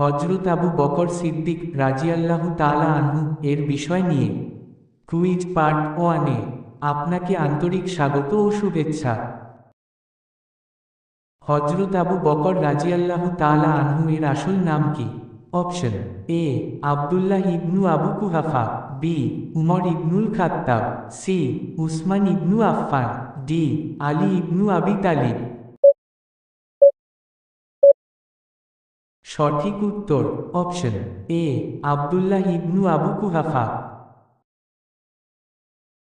হজরত Abu Bakr Siddique রাজিয়াল্লাহু তালা আনহু এর বিষয় নিয়ে কুইজ পার্ট ওয়ানে আপনাকে আন্তরিক স্বাগত ও শুভেচ্ছা। হজরত আবু বকর রাজিয়াল্লাহু তালা আনহু এর আসল নাম কি? Option A, Abdullah Ibnu Abu Quhafa, B, Umar Ibnul Khattab, C, Usman Ibnu Affan, D, Ali Ibnu Abi Talib. সঠিক উত্তর option A Abdullah Ibnu Abu Quhafa.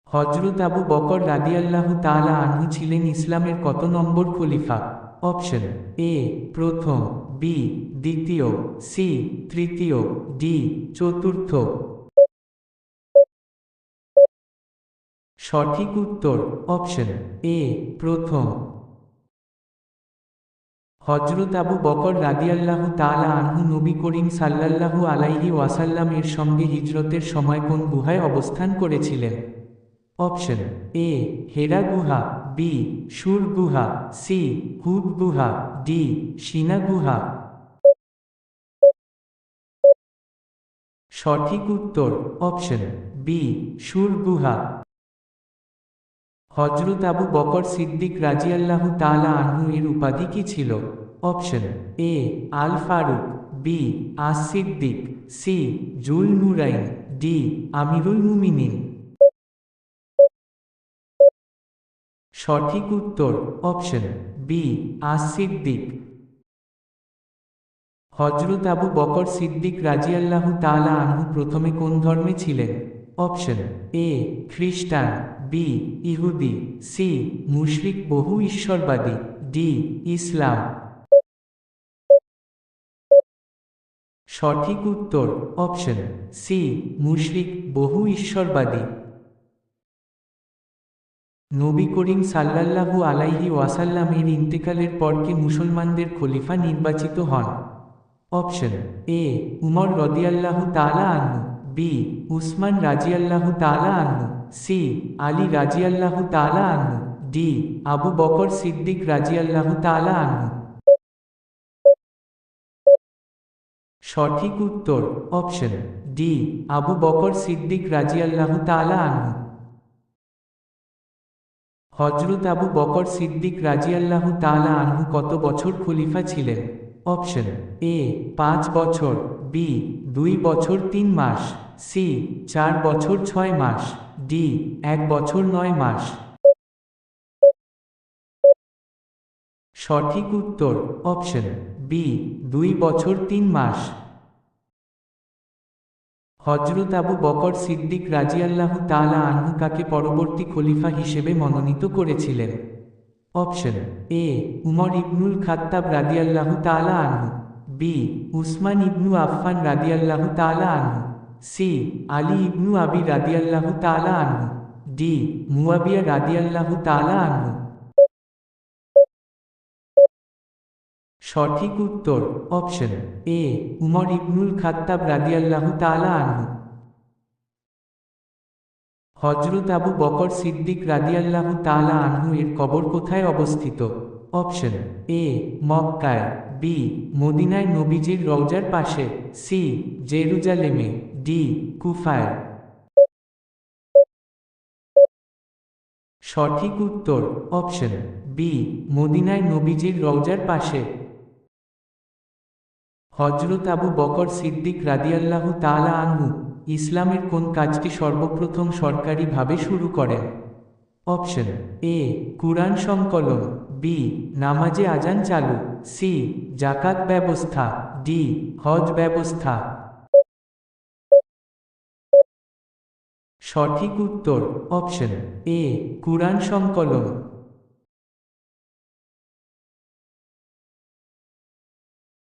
হজরত আবু বকর রাদিয়াল্লাহু তালা আনহু ছিলেন ইসলামের কত নম্বর খলিফা? অপশন এ প্রথম বি দ্বিতীয় সি তৃতীয় ডি চতুর্থ। সঠিক উত্তর অপশন এ প্রথম হজরত আবু বকর রাদিয়াল্লাহু তালা আনহু নবী করিম সাল্লাল্লাহু আলাইহি ওয়াসাল্লাম এর সঙ্গে হিজরতের সময় কোন গুহায় অবস্থান করেছিলেন? অপশন এ, হেরা গুহা, বি, সুর গুহা, সি হুদ গুহা, ডি, সিনা গুহা। সঠিক উত্তর অপশন বি, সুর গুহা। হজরত আবু বকর সিদ্দিক রাজিয়াল্লাহু তালা আনহু এর উপাধি কি ছিল? Option A, Al Faruq, B, As Siddiq, C, Zun Nurain, D, Amirul Muminin. সঠিক উত্তর, অপশন বি, আস সিদ্দিক। হজরত আবু বকর সিদ্দিক রাজিয়াল্লাহু তালা আনহু প্রথমে কোন ধর্মে ছিলেন? অপশন এ, খ্রিস্টান। বি, ইহুদি, সি, মুশরিক বহু ঈশ্বরবাদী, ডি, ইসলাম। সঠিক উত্তর, অপশন, সি, মুশরিক বহু ঈশ্বরবাদী। নবী করিম সাল্লাল্লাহু আলাইহি ওয়াসাল্লামের ইন্তেকালের পর কে মুসলমানদের খলিফা নির্বাচিত হন? অপশন, এ, উমর রদিয়াল্লাহু তালা আনহু। বি, উসমান রাজিয়াল্লাহু তালা আনহু, সি, আলী রাজিয়াল্লাহু তালা আনহু, ডি, আবু বকর সিদ্দিক রাজিয়াল্লাহু তালা আনহু। সঠিক উত্তর, option, D, Abu Bakr Siddiq রাজিয়াল্লাহু তালা আনহু। হজরত আবু বকর সিদ্দিক রাজিয়াল্লাহু তালা আনহু কত বছর খলিফা ছিলেন? অপশন, এ, পাঁচ বছর, বি, দুই বছর তিন মাস। সি চার বছর ছয় মাস। ডি এক বছর নয় মাস। সঠিক উত্তর অপশন বি দুই বছর তিন মাস। হজরত আবু বকর সিদ্দিক রাজিয়াল্লাহু তালা আনহু কাকে পরবর্তী খলিফা হিসেবে মনোনীত করেছিলেন? Option A Umar Ibnul Khattab রাদিয়াল্লাহু তালা আনহু। বি উসমান ইবনু আফফান রাদিয়াল্লাহু তালা আনহু। সি আলী ইবনু আবি রাদিয়াল্লাহু তালা আনহু। ডি মুয়াবিয়া রাদিয়াল্লাহু তালা আনহু। সঠিক উত্তর option A Umar Ibnul Khattab রাদিয়াল্লাহু তালা আনহু। হজরত আবু বকর সিদ্দিক রাদিয়াল্লাহু তালা আনহু এর কবর কোথায় অবস্থিত? অপশন এ মক্কায়। বি মদিনায় নবীজির রওজার পাশে। সি জেরুজালেমে। ডি কুফায়। সঠিক উত্তর অপশন বি মদিনায় নবীজির রওজার পাশে। হজরত আবু বকর সিদ্দিক রাদিয়াল্লাহু তালা আনহু ইসলামের কোন কাজটি সর্বপ্রথম সরকারিভাবে শুরু করেন? অপশন এ কুরআন সংকলন বি নামাজে আজান চালু সি জাকাত ব্যবস্থা ডি হজ ব্যবস্থা। সঠিক উত্তর অপশন এ কুরআন সংকলন।